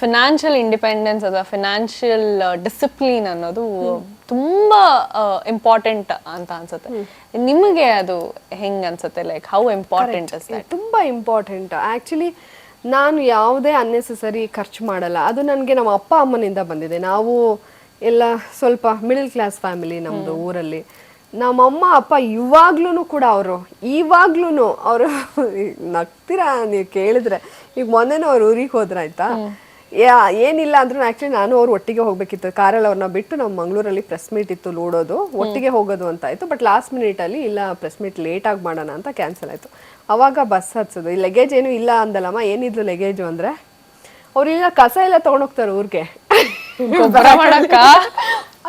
Financial independence ಅಥವಾ financial discipline ಅನ್ನೋದು ತುಂಬಾ ಇಂಪಾರ್ಟೆಂಟ್ ಅಂತ ಅನ್ಸುತ್ತೆ. ನಿಮಗೆ ಅದು ಹೆಂಗ್ ಅನ್ಸುತ್ತೆ? ಲೈಕ್ ಹೌ ಇಂಪಾರ್ಟೆಂಟ್ ತುಂಬ ಇಂಪಾರ್ಟೆಂಟ್ ಆಕ್ಚುಲಿ ನಾನು ಯಾವುದೇ ಅನ್ನೆಸೆಸರಿ ಖರ್ಚು ಮಾಡಲ್ಲ. ಅದು ನನಗೆ ನಮ್ಮ ಅಪ್ಪ ಅಮ್ಮನಿಂದ ಬಂದಿದೆ. ನಾವು ಎಲ್ಲ ಸ್ವಲ್ಪ ಮಿಡಲ್ ಕ್ಲಾಸ್ ಫ್ಯಾಮಿಲಿ ನಮ್ಮದು ಊರಲ್ಲಿ. ನಮ್ಮಮ್ಮ ಅಪ್ಪ ಇವಾಗ್ಲೂ ಕೂಡ ಅವರು ಇವಾಗ್ಲೂ ಅವರು ನಗ್ತೀರಾ ನೀವು ಕೇಳಿದ್ರೆ? ಈಗ ಮೊನ್ನೆನೂ ಅವ್ರು ಊರಿಗೆ ಹೋದ್ರಾಯ್ತಾ? ಯಾ ಏನಿಲ್ಲ ಅಂದ್ರೂ ಆಕ್ಚುಲಿ ನಾನು ಅವ್ರು ಒಟ್ಟಿಗೆ ಹೋಗ್ಬೇಕಿತ್ತು. ಕಾರಲ್ಲಿ ಅವ್ರನ್ನ ಬಿಟ್ಟು ನಾವು ಮಂಗಳೂರಲ್ಲಿ ಪ್ರೆಸ್ ಮೀಟ್ ಇತ್ತು ನೋಡೋದು ಒಟ್ಟಿಗೆ ಹೋಗೋದು ಅಂತ ಆಯ್ತು. ಬಟ್ ಲಾಸ್ಟ್ ಮಿನಿಟಲ್ಲಿ ಇಲ್ಲ ಪ್ರೆಸ್ ಮೀಟ್ ಲೇಟಾಗಿ ಮಾಡೋಣ ಅಂತ ಕ್ಯಾನ್ಸಲ್ ಆಯ್ತು. ಅವಾಗ ಬಸ್ ಹತ್ಸೋದು. ಈ ಲಗೇಜ್ ಏನು ಇಲ್ಲ ಅಂದಲ್ಲಮ್ಮ ಏನಿದ್ಲು ಲಗೇಜು ಅಂದ್ರೆ? ಅವ್ರಿಲ್ಲ ಕಸ ಎಲ್ಲ ತಗೊಂಡೋಗ್ತಾರೆ ಊರಿಗೆ.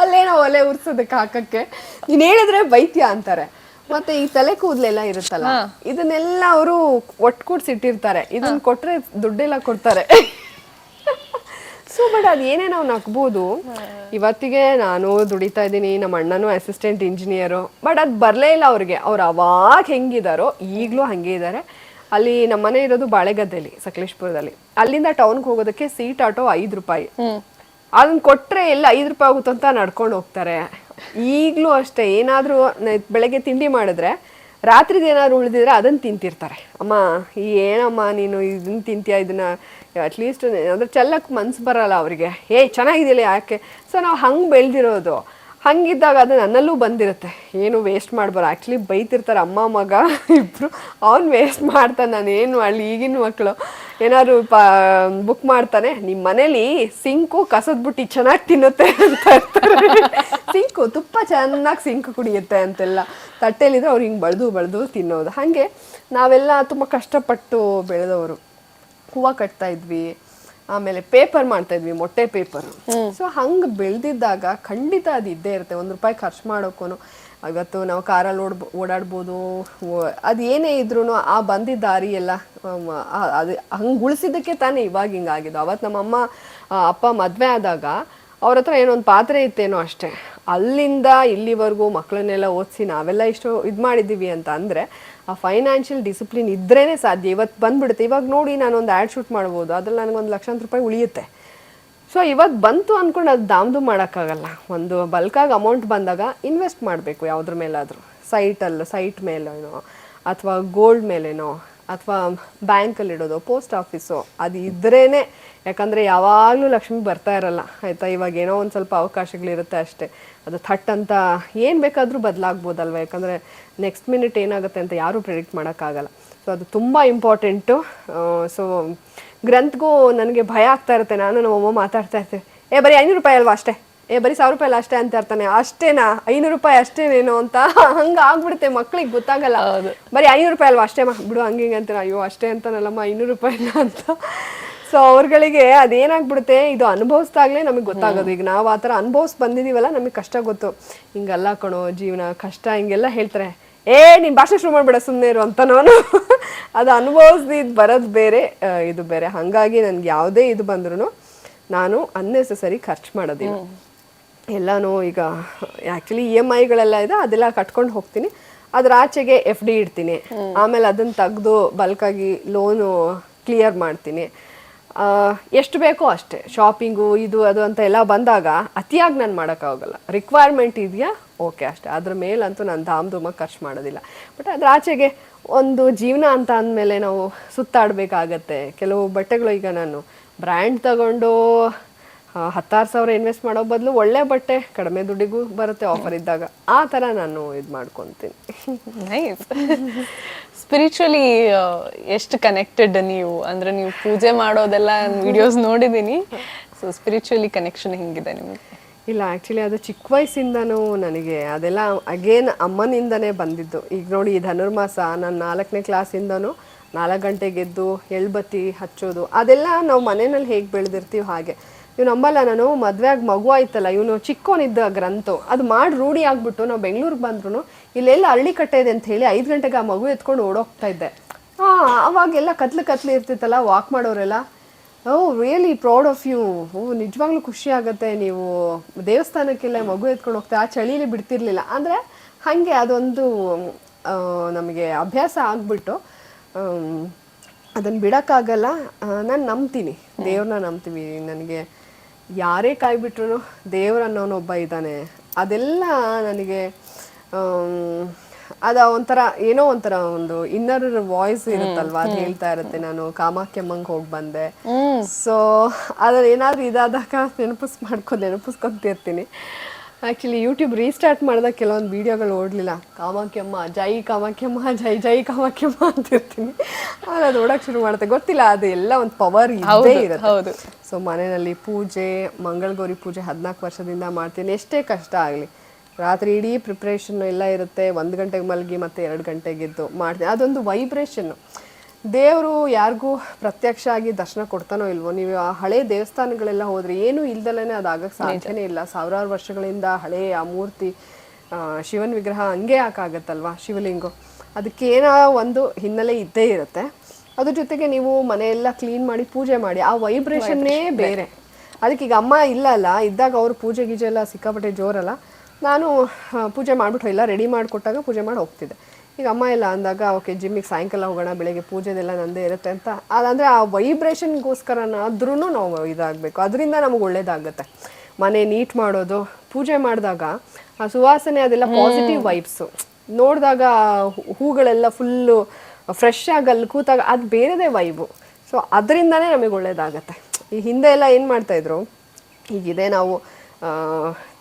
ಅಲ್ಲೇನೋ ಒಲೆ ಉರ್ಸೋದಕ್ಕೆ ಹಾಕಕ್ಕೆ. ನೀನ್ ಹೇಳಿದ್ರೆ ಬೈತ್ಯ ಅಂತಾರೆ. ಮತ್ತೆ ಈ ತಲೆ ಕೂದಲೆಲ್ಲ ಇರುತ್ತಲ್ಲ ಇದನ್ನೆಲ್ಲ ಅವರು ಒಟ್ಕೂಡ್ಸಿಟ್ಟಿರ್ತಾರೆ ಇದನ್ನ ಕೊಟ್ರೆ ದುಡ್ಡೆಲ್ಲ ಕೊಡ್ತಾರೆ. ಸೊ ಬಟ್ ಅದು ಏನೇ ನಾವು ನಗ್ಬೋದು ಇವತ್ತಿಗೆ ನಾನು ದುಡಿತಾ ಇದ್ದೀನಿ, ನಮ್ಮ ಅಣ್ಣನೂ ಅಸಿಸ್ಟೆಂಟ್ ಇಂಜಿನಿಯರು ಬಟ್ ಅದು ಬರಲೇ ಇಲ್ಲ ಅವ್ರಿಗೆ. ಅವ್ರು ಅವಾಗ ಹೆಂಗಿದಾರೋ, ಈಗಲೂ ಹಂಗೆ ಇದ್ದಾರೆ ಅಲ್ಲಿ ನಮ್ಮ ಮನೆ ಇರೋದು ಬಾಳೆಗದ್ದೆಲಿ, ಸಕಲೇಶ್ಪುರದಲ್ಲಿ. ಅಲ್ಲಿಂದ ಟೌನ್ಗೆ ಹೋಗೋದಕ್ಕೆ ಸೀಟ್ ಆಟೋ ಐದು ರೂಪಾಯಿ. ಅದನ್ನ ಕೊಟ್ಟರೆ ಎಲ್ಲ ಐದು ರೂಪಾಯಿ ಆಗುತ್ತೆ ಅಂತ ನಡ್ಕೊಂಡು ಹೋಗ್ತಾರೆ. ಈಗಲೂ ಅಷ್ಟೇ, ಏನಾದರೂ ಬೆಳಗ್ಗೆ ತಿಂಡಿ ಮಾಡಿದ್ರೆ, ರಾತ್ರಿದು ಏನಾದ್ರು ಉಳಿದಿದ್ರೆ ಅದನ್ನು ತಿಂತಿರ್ತಾರೆ. ಅಮ್ಮ ಏನಮ್ಮ ನೀನು ಇದನ್ನ ತಿಂತೀಯ, ಇದನ್ನ ಅಟ್ಲೀಸ್ಟ್ ಅಂದರೆ ಚೆಲ್ಲಕ್ಕೆ ಮನ್ಸು ಬರಲ್ಲ ಅವರಿಗೆ. ಏ ಚೆನ್ನಾಗಿದೆಯಲ್ಲ ಯಾಕೆ? ಸೊ ನಾವು ಹಂಗೆ ಬೆಳೆದಿರೋದು. ಹಂಗಿದ್ದಾಗ ಅದು ನನ್ನಲ್ಲೂ ಬಂದಿರುತ್ತೆ. ಏನು ವೇಸ್ಟ್ ಮಾಡ್ಬಾರ ಆ್ಯಕ್ಚುಲಿ ಬೈತಿರ್ತಾರೆ ಅಮ್ಮ, ಮಗ ಇಬ್ಬರು ಅವ್ನು ವೇಸ್ಟ್ ಮಾಡ್ತಾನೆ. ನಾನು ಏನು ಮಾಡಲಿ ಈಗಿನ ಮಕ್ಕಳು ಏನಾದ್ರು ಪ ಬುಕ್ ಮಾಡ್ತಾನೆ. ನಿಮ್ಮ ಮನೇಲಿ ಸಿಂಕು ಕಸದ ಬುಟ್ಟಿ ಚೆನ್ನಾಗಿ ತಿನ್ನುತ್ತೆ ಅಂತ ಇರ್ತಾರೆ ಸಿಂಕು ತುಪ್ಪ ಚೆನ್ನಾಗಿ ಸಿಂಕು ಕುಡಿಯುತ್ತೆ ಅಂತೆಲ್ಲ. ತಟ್ಟೆಲಿದ್ರೆ ಅವ್ರು ಹಿಂಗೆ ಬಳ್ದು ಬಳ್ದು ತಿನ್ನೋದು. ಹಾಗೆ ನಾವೆಲ್ಲ ತುಂಬ ಕಷ್ಟಪಟ್ಟು ಬೆಳೆದವರು. ಹೂವು ಕಟ್ತಾ ಇದ್ವಿ ಆಮೇಲೆ ಪೇಪರ್ ಮಾಡ್ತಾ ಇದ್ವಿ ಮೊಟ್ಟೆ ಪೇಪರ್ ಸೊ ಹಂಗೆ ಬೆಳೆದಿದ್ದಾಗ ಖಂಡಿತ ಅದು ಇದ್ದೇ ಇರುತ್ತೆ. ಒಂದು ರೂಪಾಯಿ ಖರ್ಚು ಮಾಡೋಕ್ಕೂ ಇವತ್ತು ನಾವು ಕಾರಲ್ಲಿ ಓಡ್ ಓಡಾಡ್ಬೋದು ಅದು ಏನೇ ಇದ್ರೂ ಆ ಬಂದಿದ್ದ ದಾರಿ ಎಲ್ಲ ಅದು ಹಂಗೆ ಉಳಿಸಿದ್ದಕ್ಕೆ ತಾನೇ ಇವಾಗ ಹಿಂಗಾಗಿದ್ದು ಅವತ್ತು ನಮ್ಮಮ್ಮ ಅಪ್ಪ ಮದುವೆ ಆದಾಗ ಅವ್ರ ಹತ್ರ ಏನೋ ಒಂದು ಪಾತ್ರೆ ಇತ್ತೇನೋ ಅಷ್ಟೇ. ಅಲ್ಲಿಂದ ಇಲ್ಲಿವರೆಗೂ ಮಕ್ಕಳನ್ನೆಲ್ಲ ಓದಿಸಿ ನಾವೆಲ್ಲ ಇಷ್ಟು ಇದು ಮಾಡಿದ್ದೀವಿ ಅಂತ ಅಂದರೆ ಆ ಫೈನಾನ್ಷಿಯಲ್ ಡಿಸಿಪ್ಲಿನ್ ಇದ್ರೇ ಸಾಧ್ಯ. ಇವತ್ತು ಬಂದ್ಬಿಡುತ್ತೆ. ಇವಾಗ ನೋಡಿ ನಾನು ಒಂದು ಆ್ಯಡ್ ಶೂಟ್ ಮಾಡ್ಬೋದು. ಅದ್ರಲ್ಲಿ ನನಗೊಂದು ಲಕ್ಷಾಂತರ ರೂಪಾಯಿ ಉಳಿಯುತ್ತೆ. ಸೊ ಇವತ್ತು ಬಂತು ಅಂದ್ಕೊಂಡು ಅದು ದಾಮ್ದು ಮಾಡೋಕ್ಕಾಗಲ್ಲ. ಒಂದು ಬಲ್ಕಾಗಿ ಅಮೌಂಟ್ ಬಂದಾಗ ಇನ್ವೆಸ್ಟ್ ಮಾಡಬೇಕು ಯಾವುದ್ರ ಮೇಲಾದರೂ. ಸೈಟಲ್ಲಿ ಸೈಟ್ ಮೇಲೇನೋ, ಅಥವಾ ಗೋಲ್ಡ್ ಮೇಲೇನೋ. ಅಥವಾ ಬ್ಯಾಂಕಲ್ಲಿ ಇಡೋದು ಪೋಸ್ಟ್ ಆಫೀಸು, ಅದು ಇದ್ರೇ ಯಾಕಂದರೆ ಯಾವಾಗಲೂ ಲಕ್ಷ್ಮಿ ಬರ್ತಾ ಇರಲ್ಲ. ಆಯಿತಾ? ಇವಾಗ ಏನೋ ಒಂದು ಸ್ವಲ್ಪ ಅವಕಾಶಗಳಿರುತ್ತೆ ಅಷ್ಟೇ. ಅದು ಥಟ್ ಅಂತ ಏನು ಬೇಕಾದರೂ ಬದಲಾಗ್ಬೋದಲ್ವ? ಯಾಕಂದರೆ ನೆಕ್ಸ್ಟ್ ಮಿನಿಟ್ ಏನಾಗುತ್ತೆ ಅಂತ ಯಾರೂ ಪ್ರಿಡಿಕ್ಟ್ ಮಾಡೋಕ್ಕಾಗಲ್ಲ. ಸೊ ಅದು ತುಂಬ ಇಂಪಾರ್ಟೆಂಟು ಸೊ ಗ್ರಂಥಗೂ ನನಗೆ ಭಯ ಆಗ್ತಾ ಇರುತ್ತೆ. ನಾನು ನಮ್ಮಮ್ಮ ಮಾತಾಡ್ತಾ ಇರ್ತೀನಿ ಏ, ಬರೀ ಐನೂರು ರೂಪಾಯಿ ಅಲ್ವಾ ಅಷ್ಟೇ? ಏ ಬರೀ ಸಾವಿರ ರೂಪಾಯಿ ಅಲ್ಲ ಅಷ್ಟೇ ಅಂತ ಇರ್ತಾನೆ ಅಷ್ಟೇನಾ? ಐನೂರು ರೂಪಾಯಿ ಅಷ್ಟೇನೇನೋ ಅಂತ ಹಂಗ ಆಗ್ಬಿಡುತ್ತೆ ಮಕ್ಳಿಗೆ ಗೊತ್ತಾಗಲ್ಲ. ಬರೀ ಐನೂರು ರೂಪಾಯಿ ಅಲ್ವಾ? ಅಷ್ಟೇ ಬಿಡು ಹಂಗೆ ಹಿಂಗೆ ಅಂತಾರೆ? ಅಯ್ಯೋ ಅಷ್ಟೇ ಅಂತಾನಲ್ಲಮ್ಮ ಐನೂರು ರೂಪಾಯಿನ ಅಂತ. ಸೊ ಅವ್ರಗಳಿಗೆ ಅದೇನಾಗ್ಬಿಡುತ್ತೆ? ಇದು ಅನುಭವಿಸ್ದಾಗಲೇ ನಮಗೆ ಗೊತ್ತಾಗೋದು. ಈಗ ನಾವು ಆ ಥರ ಅನುಭವಿಸ್ ಬಂದಿದ್ದೀವಲ್ಲ ನಮಗೆ ಕಷ್ಟ ಗೊತ್ತು. ಹಿಂಗಲ್ಲ ಕಣೋ ಜೀವನ ಕಷ್ಟ ಹಿಂಗೆಲ್ಲ ಹೇಳ್ತಾರೆ. ಏ ನೀನ್ ಭಾಷೆ ಶುರು ಮಾಡ್ಬೇಡ ಸುಮ್ಮನೆ ಇರು ಅಂತ ನಾನು. ಅದು ಅನುಭವಿಸ್ದಿದ್ದು ಬರೋದು ಬೇರೆ ಇದು ಬೇರೆ. ಹಾಗಾಗಿ ನನಗೆ ಯಾವುದೇ ಇದು ಬಂದ್ರೂ ನಾನು ಅನ್ನೆಸೆಸರಿ ಖರ್ಚು ಮಾಡೋದಿಲ್ಲ. ಎಲ್ಲಾನು ಈಗ ಆ್ಯಕ್ಚುಲಿ ಇ ಎಂ ಐಗಳೆಲ್ಲ ಇದೆ ಅದೆಲ್ಲ ಕಟ್ಕೊಂಡು ಹೋಗ್ತೀನಿ. ಅದ್ರ ಆಚೆಗೆ ಎಫ್ ಡಿ ಇಡ್ತೀನಿ. ಆಮೇಲೆ ಅದನ್ನು ತೆಗೆದು ಬಲ್ಕಾಗಿ ಲೋನು ಕ್ಲಿಯರ್ ಮಾಡ್ತೀನಿ. ಎಷ್ಟು ಬೇಕೋ ಅಷ್ಟೇ. ಶಾಪಿಂಗು ಇದು ಅದು ಅಂತ ಎಲ್ಲ ಬಂದಾಗ ಅತಿಯಾಗಿ ನಾನು ಮಾಡೋಕ್ಕಾಗಲ್ಲ. ರಿಕ್ವೈರ್ಮೆಂಟ್ ಇದೆಯಾ? ಓಕೆ ಅಷ್ಟೇ. ಅದ್ರ ಮೇಲಂತೂ ನಾನು ಧಾಮ್ ಧೂಮಾಗಿ ಖರ್ಚು ಮಾಡೋದಿಲ್ಲ. ಬಟ್ ಅದ್ರ ಆಚೆಗೆ ಒಂದು ಜೀವನ ಅಂತ ಅಂದಮೇಲೆ ನಾವು ಸುತ್ತಾಡಬೇಕಾಗತ್ತೆ. ಕೆಲವು ಬಟ್ಟೆಗಳು ಈಗ ನಾನು ಬ್ರ್ಯಾಂಡ್ ತಗೊಂಡು ಹತ್ತಾರು ಸಾವಿರ ಇನ್ವೆಸ್ಟ್ ಮಾಡೋ ಬದಲು ಒಳ್ಳೆ ಬಟ್ಟೆ ಕಡಿಮೆ ದುಡ್ಡಿಗೂ ಬರುತ್ತೆ ಆಫರ್ ಇದ್ದಾಗ. ಆ ಥರ ನಾನು ಇದು ಮಾಡ್ಕೊತೀನಿ. ನೈಸ್ ಸ್ಪಿರಿಚುವಲಿ ಎಷ್ಟು ಕನೆಕ್ಟೆಡ್ ನೀವು? ಅಂದ್ರೆ ನೀವು ಪೂಜೆ ಮಾಡೋದೆಲ್ಲ ವಿಡಿಯೋಸ್ ನೋಡಿದ್ದೀನಿ ಸೊ ಸ್ಪಿರಿಚುವಲಿ ಕನೆಕ್ಷನ್ ಹೆಂಗಿದೆ ನಿಮಗೆ? ಇಲ್ಲ ಆ್ಯಕ್ಚುಲಿ ಅದು ಚಿಕ್ಕ ವಯಸ್ಸಿಂದನೂ ನನಗೆ ಅದೆಲ್ಲ ಅಗೇನ್ ಅಮ್ಮನಿಂದನೇ ಬಂದಿದ್ದು. ಈಗ ನೋಡಿ ಈ ಧನುರ್ಮಾಸ ನಾನು ನಾಲ್ಕನೇ ಕ್ಲಾಸಿಂದನೂ ನಾಲ್ಕು ಗಂಟೆಗೆದ್ದು ಎಳ್ಬತ್ತಿ ಹಚ್ಚೋದು ಅದೆಲ್ಲ ನಾವು ಮನೆಯಲ್ಲಿ ಹೇಗೆ ಬೆಳೆದಿರ್ತೀವಿ ಹಾಗೆ. ಇವ್ ನಂಬಲ್ಲ, ನಾನು ಮದುವೆ ಆಗಿ ಮಗು ಆಯ್ತಲ್ಲ, ಇವನು ಚಿಕ್ಕೋನಿದ್ದ ಗ್ರಂಥು. ಅದು ಮಾಡಿ ರೂಢಿ ಆಗ್ಬಿಟ್ಟು ನಾವು ಬೆಂಗಳೂರಿಗೆ ಬಂದ್ರು ಇಲ್ಲೆಲ್ಲ ಅರಳಿ ಕಟ್ಟೆ ಇದೆ ಅಂತ ಹೇಳಿ ಐದು ಗಂಟೆಗೆ ಆ ಮಗು ಎತ್ಕೊಂಡು ಓಡೋಗ್ತಾ ಇದ್ದೆ. ಹಾಂ ಅವಾಗೆಲ್ಲ ಕತ್ಲು ಕತ್ಲು ಇರ್ತಿತ್ತಲ್ಲ, ವಾಕ್ ಮಾಡೋರೆಲ್ಲ. Oh really proud of you ಓ, ನಿಜವಾಗ್ಲೂ ಖುಷಿ ಆಗುತ್ತೆ ನೀವು ದೇವಸ್ಥಾನಕ್ಕೆಲ್ಲ ಮಗು ಎತ್ಕೊಂಡು ಹೋಗ್ತಾ, ಆ ಚಳಿಲಿ ಬಿಡ್ತಿರ್ಲಿಲ್ಲ. ಅಂದರೆ ಹಾಗೆ ಅದೊಂದು ನಮಗೆ ಅಭ್ಯಾಸ ಆಗಿಬಿಟ್ಟು ಅದನ್ನು ಬಿಡೋಕ್ಕಾಗಲ್ಲ. ನಾನು ನಂಬ್ತೀನಿ. ದೇವ್ರನ್ನ ನಂಬ್ತೀವಿ. ನನಗೆ ಯಾರೇ ಕಾಯ್ಬಿಟ್ರು ದೇವ್ರ ದೇವ್ರ ಅನ್ನೋನೊಬ್ಬ ಇದ್ದಾನೆ. ಅದೆಲ್ಲ ನನಗೆ ಅದ ಒಂಥರ ಏನೋ ಒಂಥರ ಒಂದು ಇನ್ನರ್ ವಾಯ್ಸ್ ಇರುತ್ತಲ್ವಾ? ಅದು ಹೇಳ್ತಾ ಇರುತ್ತೆ ನಾನು. ಕಾಮಾಕ್ಯಮ್ಮಂಗ್ ಹೋಗಿ ಬಂದೆ. ಸೊ ಅದ್ರ ಏನಾದ್ರೂ ಇದಾದಾಗ ನೆನಪಿಸ್ ಮಾಡ್ಕೊಂಡು ನೆನಪಿಸ್ಕೊಂತಿರ್ತೀನಿ. ಆ್ಯಕ್ಚುಲಿ ಯೂಟ್ಯೂಬ್ ರೀಸ್ಟಾರ್ಟ್ ಮಾಡಿದಾಗ ಕೆಲವೊಂದು ವೀಡಿಯೋಗಳು ಓಡಲಿಲ್ಲ. ಕಾಮಾಕ್ಯಮ್ಮ ಜೈ ಕಾಮಾಕ್ಯಮ್ಮ ಜೈ ಜೈ ಕಾಮಾಕ್ಯಮ್ಮ ಅಂತಿರ್ತೀನಿ. ಆಮೇಲೆ ಅದು ಓಡಕ್ಕೆ ಶುರು ಮಾಡುತ್ತೆ. ಗೊತ್ತಿಲ್ಲ ಅದು ಎಲ್ಲ ಒಂದು ಪವರ್ ಇದ್ದೇ ಹೌದು. ಇರುತ್ತೆ. ಸೊ ಮನೆಯಲ್ಲಿ ಪೂಜೆ ಮಂಗಳಗೌರಿ ಪೂಜೆ ಹದಿನಾಲ್ಕು ವರ್ಷದಿಂದ ಮಾಡ್ತೀನಿ. ಎಷ್ಟೇ ಕಷ್ಟ ಆಗಲಿ. ರಾತ್ರಿ ಇಡೀ ಪ್ರಿಪ್ರೇಷನ್ ಎಲ್ಲ ಇರುತ್ತೆ. ಒಂದು ಗಂಟೆಗೆ ಮಲಗಿ ಮತ್ತೆ ಎರಡು ಗಂಟೆಗೆದ್ದು ಮಾಡ್ತೀನಿ. ಅದೊಂದು ವೈಬ್ರೇಷನ್ನು ದೇವರು ಯಾರಿಗೂ ಪ್ರತ್ಯಕ್ಷ ಆಗಿ ದರ್ಶನ ಕೊಡ್ತಾನೋ ಇಲ್ವೋ? ನೀವು ಆ ಹಳೆ ದೇವಸ್ಥಾನಗಳೆಲ್ಲ ಹೋದ್ರೆ ಏನೂ ಇಲ್ದಲೇ ಅದಾಗಕ್ಕೆ ಸಾಧ್ಯನೇ ಇಲ್ಲ. ಸಾವಿರಾರು ವರ್ಷಗಳಿಂದ ಹಳೆ ಆ ಮೂರ್ತಿ ಶಿವನ ವಿಗ್ರಹ ಹಂಗೆ ಯಾಕಾಗತ್ತಲ್ವಾ ಶಿವಲಿಂಗು? ಅದಕ್ಕೆ ಏನೋ ಒಂದು ಹಿನ್ನೆಲೆ ಇದ್ದೇ ಇರುತ್ತೆ. ಅದ್ರ ಜೊತೆಗೆ ನೀವು ಮನೆಯೆಲ್ಲ ಕ್ಲೀನ್ ಮಾಡಿ ಪೂಜೆ ಮಾಡಿ. ಆ ವೈಬ್ರೇಷನ್ನೇ ಬೇರೆ. ಅದಕ್ಕೆ ಈಗ ಅಮ್ಮ ಇಲ್ಲ ಅಲ್ಲ ಇದ್ದಾಗ ಅವರು ಪೂಜೆ ಗೀಜೆ ಎಲ್ಲ ಸಿಕ್ಕಾಪಟ್ಟೆ ಜೋರಲ್ಲ. ನಾನು ಪೂಜೆ ಮಾಡಿಬಿಟ್ಟು ಎಲ್ಲ ರೆಡಿ ಮಾಡಿಕೊಟ್ಟಾಗ ಪೂಜೆ ಮಾಡಿ ಹೋಗ್ತಿದ್ದೆ. ಈಗ ಅಮ್ಮ ಇಲ್ಲ ಅಂದಾಗ ಓಕೆ ಜಿಮ್ಮಿಗೆ ಸಾಯಂಕಾಲ ಹೋಗೋಣ ಬೆಳಗ್ಗೆ ಪೂಜೆದೆಲ್ಲ ನಂದೇ ಇರುತ್ತೆ ಅಂತ. ಅದಂದರೆ ಆ ವೈಬ್ರೇಷನ್ಗೋಸ್ಕರನಾದ್ರೂ ನಾವು ಇದಾಗಬೇಕು. ಅದರಿಂದ ನಮಗೆ ಒಳ್ಳೇದಾಗುತ್ತೆ. ಮನೆ ನೀಟ್ ಮಾಡೋದು ಪೂಜೆ ಮಾಡಿದಾಗ ಆ ಸುವಾಸನೆ ಅದೆಲ್ಲ ಪಾಸಿಟಿವ್ ವೈಬ್ಸು ನೋಡಿದಾಗ ಹೂಗಳೆಲ್ಲ ಫುಲ್ಲು ಫ್ರೆಶ್ ಆಗಿ ಅಲ್ಲಿ ಕೂತಾಗ ಅದು ಬೇರೆದೇ ವೈಬು ಸೊ ಅದರಿಂದನೇ ನಮಗೆ ಒಳ್ಳೇದಾಗತ್ತೆ. ಈ ಹಿಂದೆ ಎಲ್ಲ ಏನು ಮಾಡ್ತಾಯಿದ್ರು ಈಗಿದೆ ನಾವು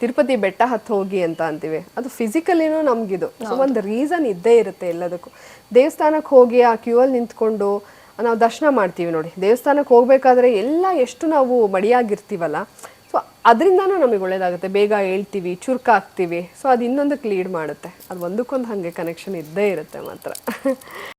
ತಿರುಪತಿ ಬೆಟ್ಟ ಹತ್ತು ಹೋಗಿ ಅಂತ ಅಂತೀವಿ. ಅದು ಫಿಸಿಕಲಿನೂ ನಮಗಿದು. ಸೊ ಒಂದು ರೀಸನ್ ಇದ್ದೇ ಇರುತ್ತೆ ಎಲ್ಲದಕ್ಕೂ. ದೇವಸ್ಥಾನಕ್ಕೆ ಹೋಗಿ ಆ ಕ್ಯೂ ಅಲ್ಲಿ ನಿಂತ್ಕೊಂಡು ನಾವು ದರ್ಶನ ಮಾಡ್ತೀವಿ ನೋಡಿ. ದೇವಸ್ಥಾನಕ್ಕೆ ಹೋಗ್ಬೇಕಾದ್ರೆ ಎಲ್ಲ ಎಷ್ಟು ನಾವು ಮಡಿಯಾಗಿರ್ತೀವಲ್ಲ. ಸೊ ಅದರಿಂದನೂ ನಮಗೆ ಒಳ್ಳೇದಾಗುತ್ತೆ. ಬೇಗ ಹೇಳ್ತೀವಿ ಚುರುಕಾಗ್ತೀವಿ. ಸೊ ಅದು ಇನ್ನೊಂದಕ್ಕೆ ಲೀಡ್ ಮಾಡುತ್ತೆ. ಅದು ಒಂದಕ್ಕೊಂದು ಹಾಗೆ ಕನೆಕ್ಷನ್ ಇದ್ದೇ ಇರುತ್ತೆ ಮಾತ್ರ.